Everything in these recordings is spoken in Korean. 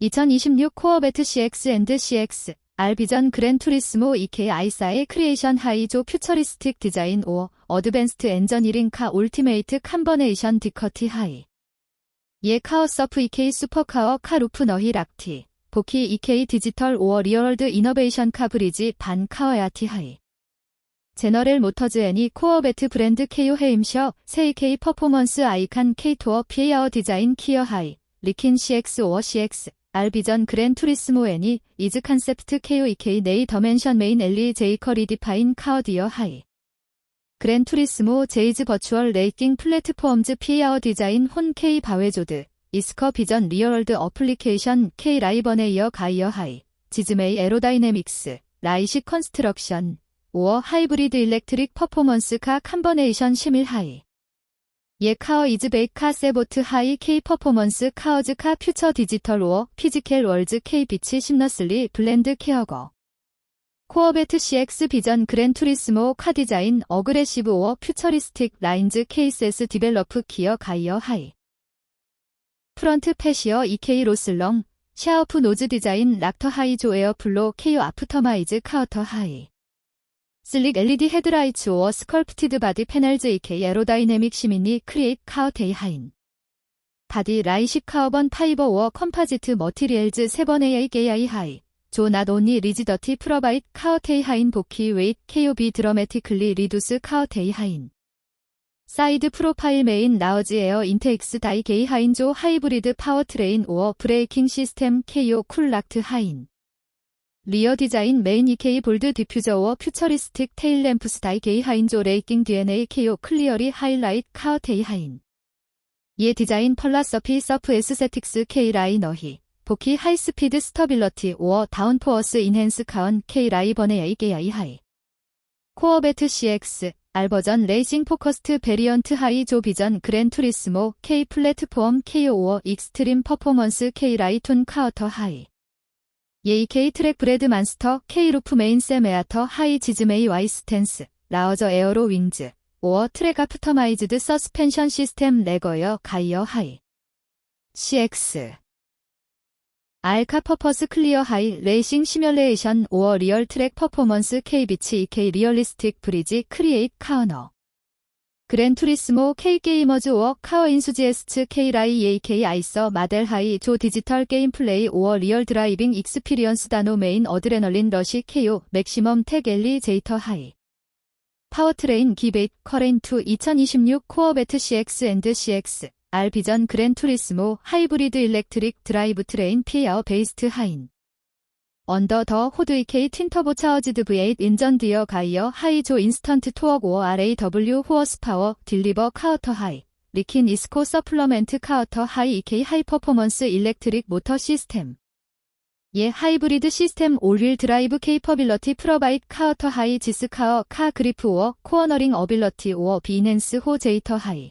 2026 코어베트 CX 앤드 CX 알비전 그랜 투리스모 EK 아이사의 크리에이션 하이조 퓨처리스틱 디자인 5 어드밴스트 엔저니링 카 울티메이트 캄버네이션 디커티 하이. 예 카어 서프 EK 슈퍼카어 카루프 너히 락티 보키 EK 디지털 5 리얼월드 이너베이션 카브리지 반 카어야티 하이. 제너렐 모터즈 애니 코어베트 브랜드 KO 헤임셔 세이K 퍼포먼스 아이칸 K토어 PA어 디자인 키어 하이 리킨 CX 5 CX 알비전 그랜 투리스모 애니 이즈 컨셉트 KOEK 네이 더맨션 메인 엘리 제이커 리디파인 카어디어 하이. 그랜 투리스모 제이즈 버추얼 레이팅 플랫폼즈 PA어 디자인 혼 K 바웨조드 이스커 비전 리얼월드 어플리케이션 K 라이버네이어 가이어 하이 지즈메이 에로다이내믹스 라이시 컨스트럭션 5어 하이브리드 일렉트릭 퍼포먼스 카 캄버네이션 시밀 하이 예 카어 이즈 베이 카 세보트 하이 K 퍼포먼스 카어즈 카 퓨처 디지털 5어 피지켈 월즈 K 비치 심너슬리 블렌드 케어거. 코어베트 CX 비전 그랜 투리스모 카 디자인 어그레시브 5어 퓨처리스틱 라인즈 케이스스 디벨로프 기어 가이어 하이. 프런트 패시어 EK 로슬렁 샤오프 노즈 디자인 락터 하이 조 에어 플로 KO 아프터마이즈 카우터 하이 슬릭 LED 헤드라이츠 오어 스컬프티드 바디 패널즈 EK 에로다이내믹 시미니 크리에이트 카우테이 하인. 바디 라이식 카어번 파이버 오어 컴파지트 머티리얼즈 3번 AI 게이아이 하이. 조낫 온니 리지더티 프로바이트 카우테이 하인 보키 웨이트 KOB 드러매티클리 리두스 카우테이 하인. 사이드 프로파일 메인 라우지 에어 인테익스 다이 게이 하인 조 하이브리드 파워트레인 오어 브레이킹 시스템 KO 쿨락트 하인 리어 디자인 메인 EK 볼드 디퓨저 오어 퓨처리스틱 테일 램프 스타이 게이 하인조 레이킹 DNA KO 클리어리 하이라이트 카우테이 하인. 예 디자인 펄라 서피 서프 에스세틱스 K 라이너히 보키 하이스피드 스터빌러티 오어 다운포어스 인핸스 카언 K 라이버네 에이게 아이 하이. 코어베트 CX 알버전 레이싱 포커스트 베리언트 하이 조 비전 그랜 투리스모 K 플랫폼 K5 익스트림 퍼포먼스 K 라이톤 카우터 하이 예이 K 트랙 브레드 만스터 K 루프 메인 세메아터 하이 지즈메이 와이 스탠스 라어저 에어로 윙즈 5어 트랙 아프터마이즈드 서스펜션 시스템 레거여 가이어 하이 CX 알카 퍼퍼스 클리어 하이 레이싱 시뮬레이션 5어 리얼 트랙 퍼포먼스 K비치 EK 리얼리스틱 브리지 크리에이트 카우너 그랜 투리스모 K 게이머즈 5어 카어 인수지에스츠 K 라이 AK 아이서 마델 하이 조 디지털 게임 플레이 5어 리얼 드라이빙 익스피리언스 다노 메인 어드레널린 러시 KO 맥시멈 택 엘리 제이터 하이. 파워트레인 기베이트 커렌 투 2026 코어베트 CX 앤드 CX 알 비전 그랜 투리스모 하이브리드 일렉트릭 드라이브 트레인 피어 베이스트 하인 언더 더 호드 EK 틴터보 차어지드 V8 인전 디어 가이어 하이 조 인스턴트 토어 고어 RAW 호어스 파워 딜리버 카우터 하이. 리킨 이스코 서플러멘트 카우터 하이 EK 하이 퍼포먼스 일렉트릭 모터 시스템. 예 하이브리드 시스템 올윌 드라이브 케이퍼빌러티 프로바이트 카우터 하이 지스카어 카 그리프 오어 코어너링 어빌러티 오어 비넨스 호 제이터 하이.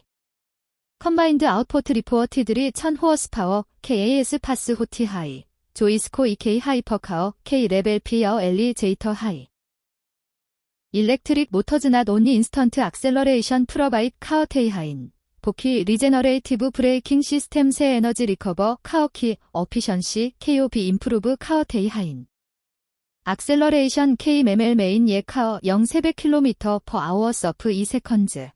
컴바인드 아웃포트 리포어티들이 1000호어스파워 KAS 파스 호티 하이 조이스코 EK 하이퍼카어 K 레벨 피어 엘리 제이터 하이. 일렉트릭 모터즈나 논니 인스턴트 악셀러레이션 프로바이트 카어테이 하인 보키 리제너레이티브 브레이킹 시스템 새 에너지 리커버 카어키 어피션시 KOB 임프루브 카어테이 하인. 악셀러레이션 K 메멜 메인 예 카어 0 300km per hour 서프 2세컨즈